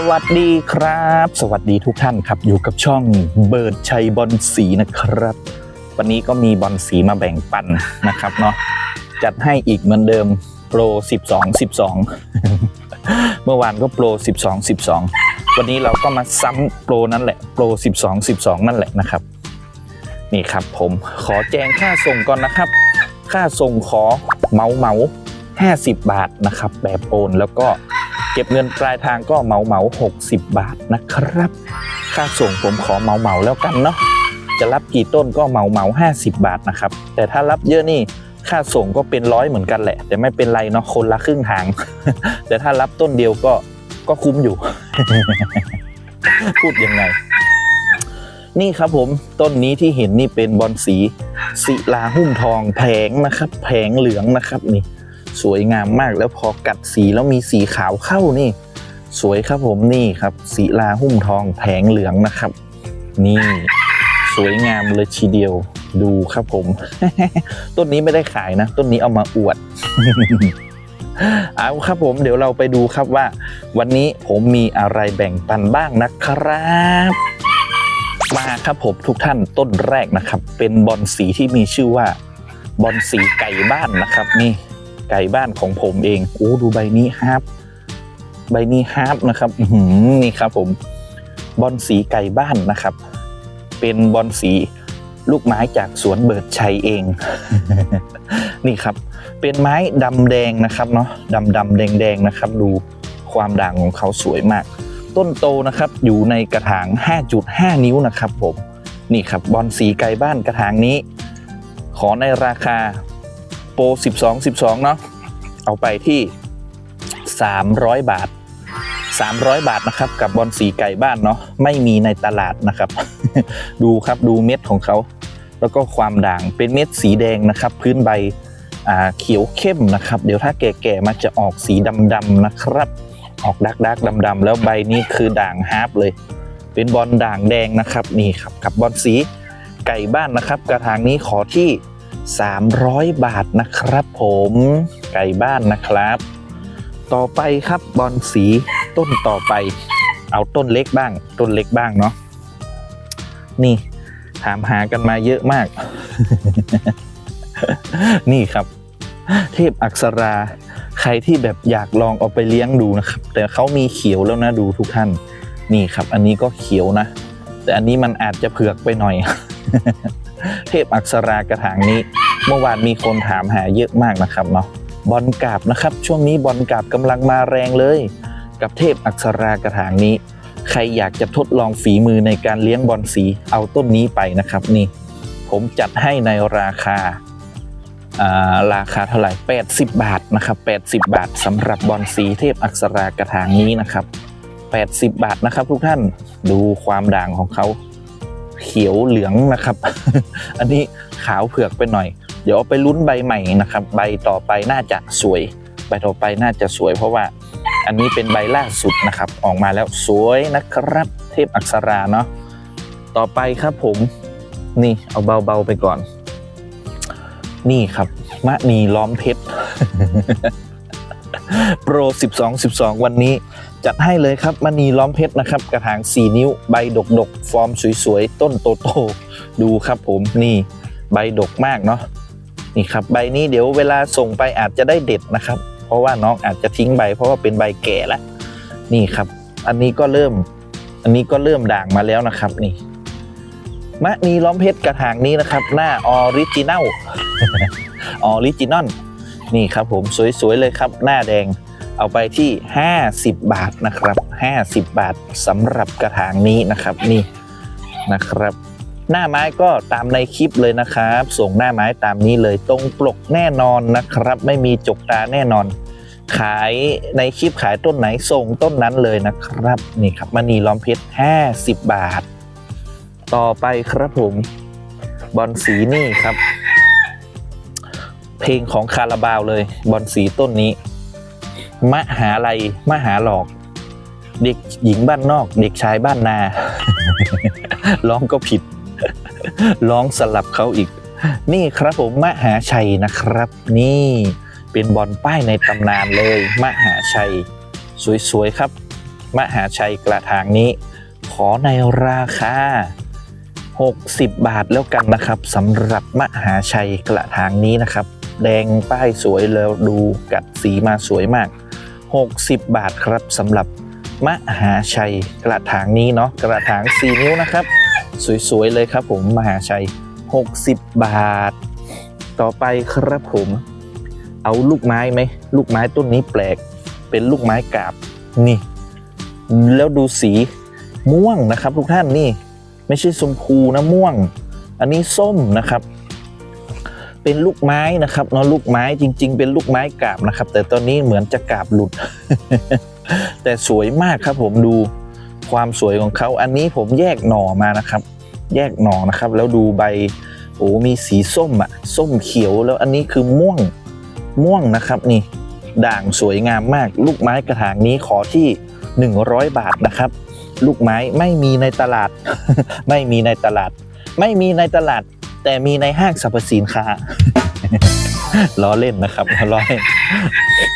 สวัสดีครับ สวัสดีทุกท่านครับอยู่กับช่องเบิร์ดชัยบอลสีนะครับ วันนี้ก็มีบอลสีมาแบ่งปันนะครับเนาะจัดให้อีกเหมือนเดิมโปร 12 12 เมื่อวานก็โปร 12 12 วันนี้เราก็มาซ้ำโปรนั่นแหละโปร 12 12 นั่นแหละนะครับ นี่ครับผมขอแจ้งค่าส่งก่อนนะครับ ค่าส่งขอเมาเหมา50 บาทนะครับแบบโอนแล้วก็ เก็บเงินปลายทางก็เหมาเหมา60บาทนะครับ ค่าส่งผมขอเหมาเหมาแล้วกันเนาะจะรับกี่ต้นก็เหมาเหมา50บาทนะครับ แต่ถ้ารับเยอะนี่ค่าส่งก็เป็นร้อยเหมือนกันแหละ แต่ไม่เป็นไรเนาะคนละครึ่งทาง แต่ถ้ารับต้นเดียวก็ก็คุ้มอยู่ พูดยังไง นี่ครับผมต้นนี้ที่เห็นนี่เป็นบอลสีศิลาหุ้มทองแผงนะครับ แผงเหลืองนะครับนี่ สวยงามมากแล้วพอกัดสีแล้วมีสีขาวเข้านี่ สวยครับผมนี่ครับศิลาหุ้มทองแผงเหลืองนะครับ นี่สวยงามเลยทีเดียวดูครับผม ต้นนี้ไม่ได้ขายนะ ต้นนี้เอามาอวดเอาครับผมเดี๋ยวเราไปดูครับว่า วันนี้ผมมีอะไรแบ่งปันบ้างนะครับมาครับผมทุกท่านต้นแรกนะครับ เป็นบอลสีที่มีชื่อว่าบอลสีไก่บ้านนะครับนี่ ไก่บ้านของผมเองโอ้ดูใบนี้ฮาร์ปใบนี้ฮาร์ปนะครับนี่ครับผมบอลสีไก่บ้านนะครับ เป็นบอลสีลูกไม้จากสวนเบิร์ดชัยเอง นี่ครับ เป็นไม้ดำแดงนะครับเนาะดำดำแดงแดงนะครับ ดูความด่างของเขาสวยมาก ต้นโตนะครับอยู่ในกระถาง 5.5 นิ้วนะครับผมนี่ครับบอลสีไก่บ้านกระถางนี้ ขอในราคา ปร12 12 เนาะเอาไปที่ 300 บาท 300 บาทนะครับ กับบอลสีไก่บ้านเนาะไม่มีในตลาดนะครับ ดูครับดูเม็ดของเขา แล้วก็ความด่างเป็นเม็ดสีแดงนะครับ พื้นใบอ่าเขียวเข้มนะครับ เดี๋ยวถ้าแก่ๆมันจะออกสีดำๆนะครับ ออกดักดักดำดำๆแล้วใบนี้คือด่างฮาร์ปเลย เป็นบอลด่างแดงนะครับนี่ครับกับบอลสีไก่บ้านนะครับ กระถางนี้ขอที่ 300 บาทนะครับผมไก่บ้านนะครับ ต่อไปครับบอลสีต้นต่อไป เอาต้นเล็กบ้าง ต้นเล็กบ้างเนาะนี่ถามหากันมาเยอะมาก นี่ครับ เทพอักษราใครที่แบบอยากลองเอาไปเลี้ยงดูนะครับ แต่เขามีเขียวแล้วนะดูทุกท่าน นี่ครับ อันนี้ก็เขียวนะ แต่อันนี้มันอาจจะเผือกไปหน่อย เทพอักษรากระถางนี้ เมื่อวานมีคนถามหาเยอะมากนะครับเนาะบอลกาบนะครับ ช่วงนี้บอลกาบกำลังมาแรงเลย กับเทพอักษรากระถางนี้ ใครอยากจะทดลองฝีมือในการเลี้ยงบอลสีเอาต้นนี้ไปนะครับนี่ ผมจัดให้ในราคาอ่าราคาเท่าไหร่ 80 บาทนะครับ 80 บาทสำหรับบอลสีเทพอักษรากระถางนี้นะครับ 80 บาทนะครับ ทุกท่านดูความด่างของเขาเขียวเหลืองนะครับ อันนี้ขาวเผือกไปหน่อย เดี๋ยวเอาไปลุ้นใบใหม่นะครับ ใบต่อไปน่าจะสวย ใบต่อไปน่าจะสวย เพราะว่าอันนี้เป็นใบล่าสุดนะครับ ออกมาแล้วสวยนะครับ เทพอักษราเนาะต่อไปครับผม นี่เอาเบาๆไปก่อน นี่ครับมะนีล้อมเพชรโปร 12 12 วันนี้ จัดให้เลยครับมณีล้อมเพชรนะครับ กระถาง 4 นิ้ว ใบดกดกๆฟอร์มสวยๆ ต้นโตๆดูครับผมนี่ ใบดกมากเนาะ นี่ครับใบนี้เดี๋ยวเวลาส่งไปอาจจะได้เด็ดนะครับ เพราะว่าน้องอาจจะทิ้งใบ เพราะว่าเป็นใบแก่แล้วนี่ครับ อันนี้ก็เริ่ม อันนี้ก็เริ่มด่างมาแล้วนะครับ นี่มะนีล้อมเพชรกระถางนี้นะครับ หน้าออริจินัลออริจินอลนี่ครับผมสวยๆเลยครับ หน้าแดงเอาไปที่ 50 บาทนะครับ 50 บาทสำหรับกระถางนี้นะครับนี่นะครับ หน้าไม้ก็ตามในคลิปเลยนะครับ ส่งหน้าไม้ตามนี้เลยตรงปลกแน่นอนนะครับ ไม่มีจกตาแน่นอน ขายในคลิปขายต้นไหนส่งต้นนั้นเลยนะครับนี่ครับมณีล้อมเพชร50 บาท ต่อไปครับผมบอลสีนี่ครับ เพลงของคาราบาวเลยบอลสีต้นนี้ มหาลัยมหาหลอก เด็กหญิงบ้านนอก เด็กชายบ้านนา ร้องก็ผิด ร้องสลับเขาอีก นี่ครับผมมหาชัยนะครับ นี่เป็นบอลป้ายในตำนานเลยมหาชัย สวยๆครับ มหาชัยกระถางนี้ ขอในราคา60 บาทแล้วกันนะครับสำหรับมหาชัยกระถางนี้นะครับ แดงป้ายสวยแล้วดูกัดสีมาสวยมาก 60 บาทครับสำหรับมหาชัยกระถางนี้เนาะกระถาง 4 นิ้วนะครับ สวยๆเลยครับผมมหาชัย 60 บาท ต่อไปครับผม เอาลูกไม้ไหมลูกไม้ต้นนี้แปลก เป็นลูกไม้กาบนี่ แล้วดูสีม่วงนะครับ ทุกท่านนี่ ไม่ใช่ชมพูนะม่วง อันนี้ส้มนะครับ เป็นลูกไม้นะครับเนาะลูกไม้จริง ๆ เป็นลูกไม้กาบนะครับ แต่ตอนนี้เหมือนจะกาบหลุด แต่สวยมากครับผมดู ความสวยของเขาอันนี้ผมแยกหน่อมานะครับ แยกหน่อนะครับ แล้วดูใบโอ้มีสีส้มอะส้มเขียวแล้วอันนี้คือม่วงม่วงนะครับนี่ ด่างสวยงามมาก ลูกไม้กระถางนี้ขอที่ 100 บาทนะครับ ลูกไม้ไม่มีในตลาด ไม่มีในตลาด ไม่มีในตลาด แต่มีในห้างสรรพสินค้าล้อเล่นนะครับล้อเล่น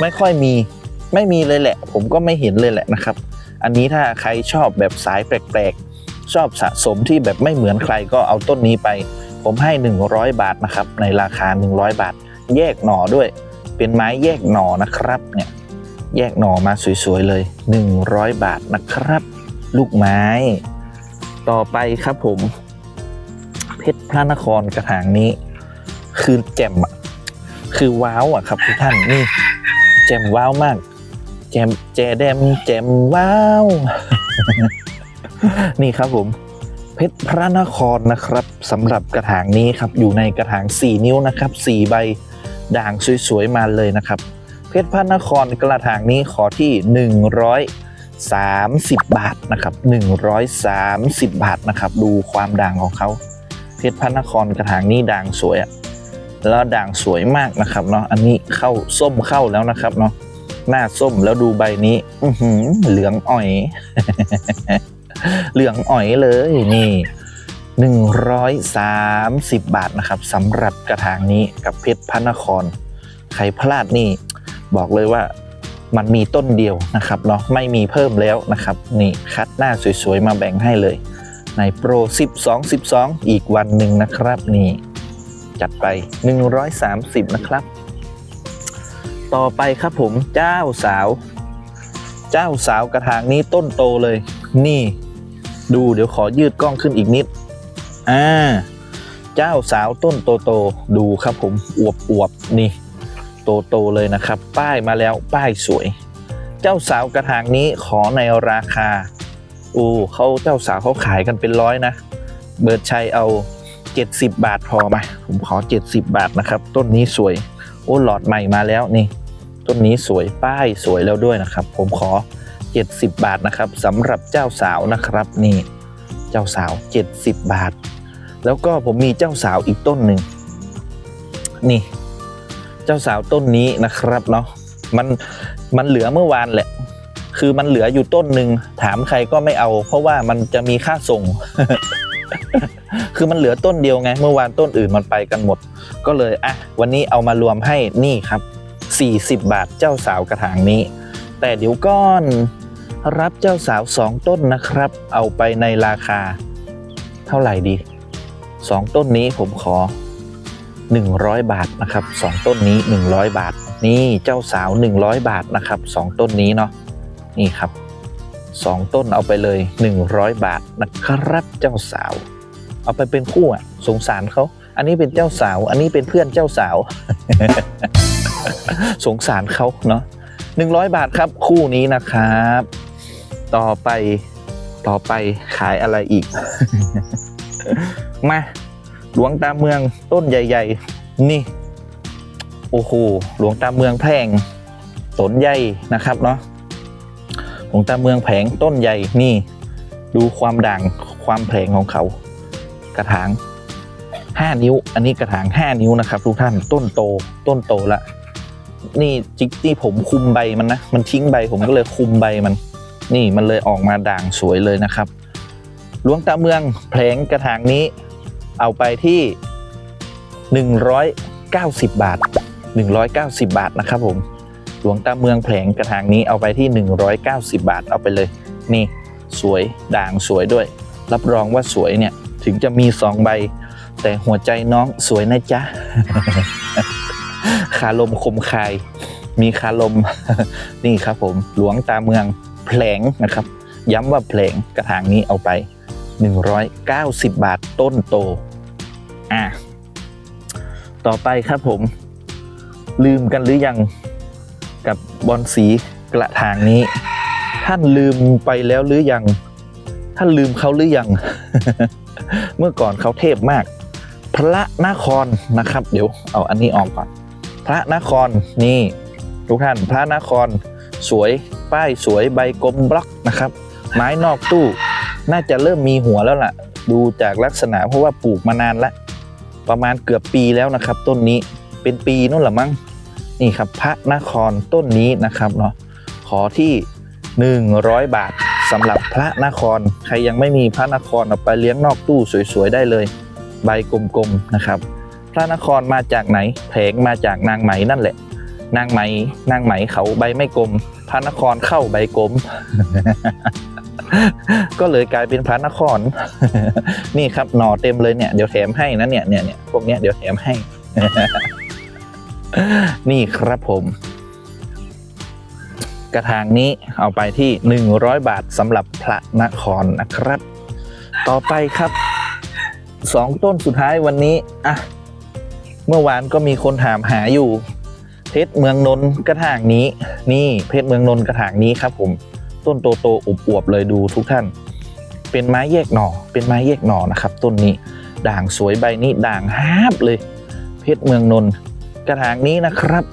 ไม่ค่อยมีไม่มีเลยแหละ ผมก็ไม่เห็นเลยแหละนะครับ อันนี้ถ้าใครชอบแบบสายแปลกๆ ชอบสะสมที่แบบไม่เหมือนใครก็เอาต้นนี้ไป ผมให้ 100 บาทนะครับ ในราคา 100 บาท แยกหน่อด้วย เป็นไม้แยกหน่อนะครับเนี่ยแยกหน่อมาสวยๆเลย 100 บาทนะครับ ลูกไม้ ต่อไปครับผม เพชรพระนครกระถางนี้ คือแจ่มอะคือว้าวอะครับทุกท่านนี่แจ่มว้าวมาก มแจแดมแจมว้าว นี่ครับผม เพชรพระนครนะครับสำหรับกระถางนี้ครับอยู่ในกระถาง 4 นิ้วนะครับ 4 ใบด่างสวยๆมาเลยนะครับ เพชรพระนครกระถางนี้ขอที่ 130 บาทนะครับ 130 บาทนะครับ ดูความด่างของเขา เพชรพระนครกระถางนี้ด่างสวยอะแล้วด่างสวยมากนะครับเนาะอันนี้เข้าส้มเข้าแล้วนะครับเนาะ หน้าส้มแล้วดูใบนี้ อืเหลืองอ่อย เหลืองอ่อยเลยนี่130 บาทนะครับสำหรับกระถางนี้กับเพชรพระนคร ใครพลาดนี่ บอกเลยว่ามันมีต้นเดียวนะครับเนาะไม่มีเพิ่มแล้วนะครับ นี่คัดหน้าสวยๆ มาแบ่งให้เลย ในโปร 12 12 อีกวันหนึ่งนะครับ นี่ จัดไป 130 นะครับ ต่อไปครับผมเจ้าสาว เจ้าสาวกระถางนี้ต้นโตเลย นี่ ดูเดี๋ยวขอยืดกล้องขึ้นอีกนิด อ่า เจ้าสาวต้นโตโตดูครับผมอวบอวบนี่ โตโตเลยนะครับ ป้ายมาแล้วป้ายสวย เจ้าสาวกระถางนี้ขอในราคาโอ้เขาเจ้าสาวเขาขายกันเป็นร้อยนะ เบิร์ดชัยเอา 70 บาทพอไหมผมขอ 70 บาทนะครับ ต้นนี้สวย โอ้หลอดใหม่มาแล้วนี่ต้นนี้สวยป้ายสวยแล้วด้วยนะครับ ผมขอ 70 บาทนะครับสำหรับเจ้าสาวนะครับนี่เจ้าสาว 70 บาท แล้วก็ผมมีเจ้าสาวอีกต้นหนึ่งนี่ เจ้าสาวต้นนี้นะครับเนาะมันมันเหลือเมื่อวานแหละ คือมันเหลืออยู่ต้นหนึ่งถามใครก็ไม่เอา เพราะว่ามันจะมีค่าส่ง คือมันเหลือต้นเดียวไง เมื่อวานต้นอื่นมันไปกันหมด ก็เลยอะวันนี้เอามารวมให้นี่ครับ 40 บาทเจ้าสาวกระถางนี้ แต่เดี๋ยวก้อนรับเจ้าสาวสองต้นนะครับ เอาไปในราคา เท่าไหร่ดีสองต้นนี้ผมขอ 100 บาทนะครับสองต้นนี้ 100 บาท นี่เจ้าสาว 100 บาทนะครับสองต้นนี้เนาะนี่ครับสองต้นเอาไปเลย 100 บาทนะครับเจ้าสาว เอาไปเป็นคู่อะ สงสารเขาอันนี้เป็นเจ้าสาว อันนี้เป็นเพื่อนเจ้าสาว สงสารเขาเนาะหนึ่งร้อยบาทครับคู่นี้นะครับ ต่อไปต่อไปขายอะไรอีก มาหลวงตาเมืองต้นใหญ่ ๆ นี่ โอ้โหหลวงตาเมืองแพงต้นใหญ่นะครับเนาะหลวงตาเมืองแผงต้นใหญ่นี่ ดูความด่างความแผงของเขา กระถาง 5 นิ้ว อันนี้กระถาง 5 นิ้วนะครับ ทุกท่านต้นโตต้นโตละนี่จิกที่ผมคุมใบมันนะมันทิ้งใบผมก็เลยคุมใบมัน นี่มันเลยออกมาด่างสวยเลยนะครับหลวงตาเมืองแผงกระถางนี้ เอาไปที่ 190 บาท 190 บาทนะครับผมหลวงตาเมืองแผงกระถางนี้เอาไปที่ 190 บาทเอาไปเลย นี่สวยด่างสวยด้วย รับรองว่าสวยเนี่ย ถึงจะมีสองใบ แต่หัวใจน้องสวยนะจ๊ะคาลมคมคาย มีคาลมนี่ครับผมหลวงตาเมืองแผลงนะครับ ย้ำว่าแผลงกระถางนี้เอาไป 190 บาทต้นโตอะต่อไปครับผม ลืมกันหรือยังกับบอลสีกระถางนี้ ท่านลืมไปแล้วหรือยัง ท่านลืมเขาหรือยัง เมื่อก่อนเขาเทพมาก พระนครนะครับ เดี๋ยวเอาอันนี้ออกก่อน พระนครนี่ทุกท่านพระนครสวยป้ายสวยใบกลมบล็อกนะครับ ไม้นอกตู้ น่าจะเริ่มมีหัวแล้วล่ะ ดูจากลักษณะเพราะว่าปลูกมานานล้วประมาณเกือบปีแล้วนะครับ ต้นนี้เป็นปีนู่นแหละมั้งนี่ครับพระนครต้นนี้นะครับเนาะขอที่ 100 บาท สำหรับพระนคร ใครยังไม่มีพระนครเอาไปเลี้ยงนอกตู้สวยๆได้เลย ใบกลมๆนะครับ พระนครมาจากไหนแผงมาจากนางไหมนั่นแหละ นางไหมนางไหมเขาใบไม่กลม พระนครเข้าใบกลม ก็เลยกลายเป็นพระนคร นี่ครับหน่อเต็มเลยเนี่ยเดี๋ยวแถมให้นะเนี่ยเนี่ยเนี่ยพวกเนี้ยเดี๋ยวแถมให้ นี่ครับผม กระถางนี้เอาไปที่ 100 บาทสำหรับพระนครนะครับ ต่อไปครับสองต้นสุดท้ายวันนี้อะเมื่อวานก็มีคนถามหาอยู่ เพชรเมืองนนกระถางนี้ นี่เพชรเมืองนนกระถางนี้ครับผม ต้นโตโตๆอวบๆเลยดูทุกท่าน เป็นไม้แยกหน่อ เป็นไม้แยกหน่อนะครับ ต้นนี้ด่างสวยใบนี้ด่างฮาบเลย เพชรเมืองนนกระถางนี้นะครับ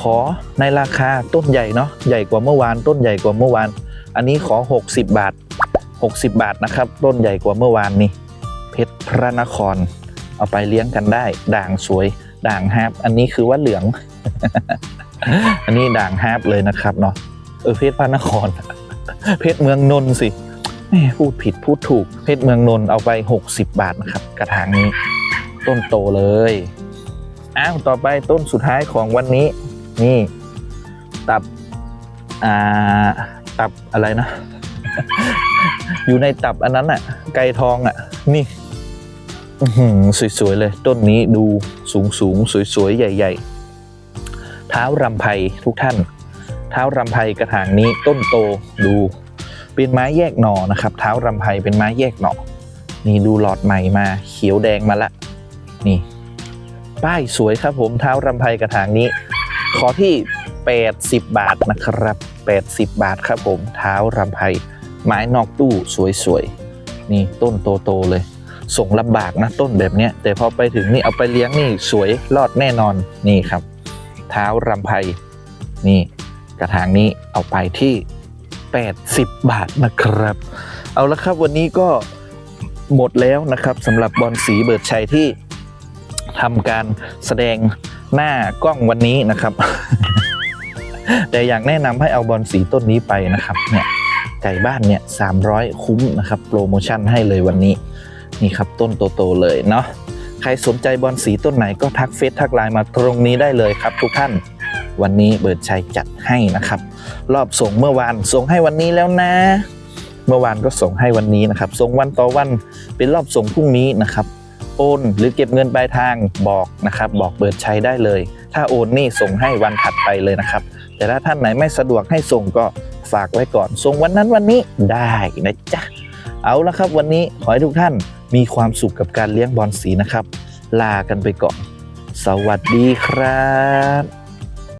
ขอในราคาต้นใหญ่เนาะใหญ่กว่าเมื่อวาน ต้นใหญ่กว่าเมื่อวาน อันนี้ขอ 60 บาท 60 บาทนะครับ ต้นใหญ่กว่าเมื่อวานนี่เพชรพระนคร เอาไปเลี้ยงกันได้ ด่างสวย ด่างฮาบอันนี้คือว่าเหลือง อันนี้ด่างฮาบเลยนะครับเนาะเออเพชรพระนคร เพชรเมืองนนท์สิแม่พูดผิดพูดถูกเพชรเมืองนนท์เอาไป 60 บาทนะครับ กระถางนี้ ต้นโตเลย อ้าว ต่อไปต้นสุดท้ายของวันนี้ นี่ ตับ อ่า ตับอะไรนะ อยู่ในตับอันนั้นอะไก่ทองอะนี่สวยๆเลย ต้นนี้ดูสูงสูงๆสวยๆ ใหญ่ ๆ เท้ารำไพทุกท่าน เท้ารำไพกระถางนี้ต้นโตดู เป็นไม้แยกหน่อนะครับ เท้ารำไพเป็นไม้แยกหน่อ นี่ดูหลอดใหม่มาเขียวแดงมาละ นี่ ป้ายสวยครับผมเท้ารำไพกระถางนี้ ขอที่ 80 บาทนะครับ 80 บาทครับผมเท้ารำไพไม้นอกตู้สวยๆ นี่ต้นโตๆเลย ส่งลำบากนะต้นแบบเนี้ย แต่พอไปถึงนี่เอาไปเลี้ยงนี่สวยรอดแน่นอนนี่ครับ เท้ารำไพนี่กระถางนี้เอาไปที่ 80 บาทนะครับ เอาละครับวันนี้ก็หมดแล้วนะครับสำหรับบอลสีเบิดชัยที่ทำการแสดง หน้ากล้องวันนี้นะครับ แต่อยากแนะนำให้เอาบอลสีต้นนี้ไปนะครับเนี่ยไก่บ้านเนี่ย300คุ้มนะครับ โปรโมชั่นให้เลยวันนี้นี่ครับต้นโตๆเลยเนาะใครสนใจบอลสีต้นไหนก็ทักเฟซทักไลน์มาตรงนี้ได้เลยครับ ทุกท่านวันนี้เบิร์ดชัยจัดให้นะครับ รอบส่งเมื่อวานส่งให้วันนี้แล้วนะ เมื่อวานก็ส่งให้วันนี้นะครับ ส่งวันต่อวันเป็นรอบส่งพรุ่งนี้นะครับ โอน หรือเก็บเงินปลายทางบอกนะครับ บอกเบิร์ชัยได้เลย ถ้าโอนนี่ส่งให้วันถัดไปเลยนะครับ แต่ถ้าท่านไหนไม่สะดวกให้ส่งก็ฝากไว้ก่อน ส่งวันนั้นวันนี้ได้นะจ๊ะเอาละครับ วันนี้ขอให้ทุกท่านมีความสุขกับการเลี้ยงบอลสีนะครับ ลากันไปก่อน สวัสดีครับ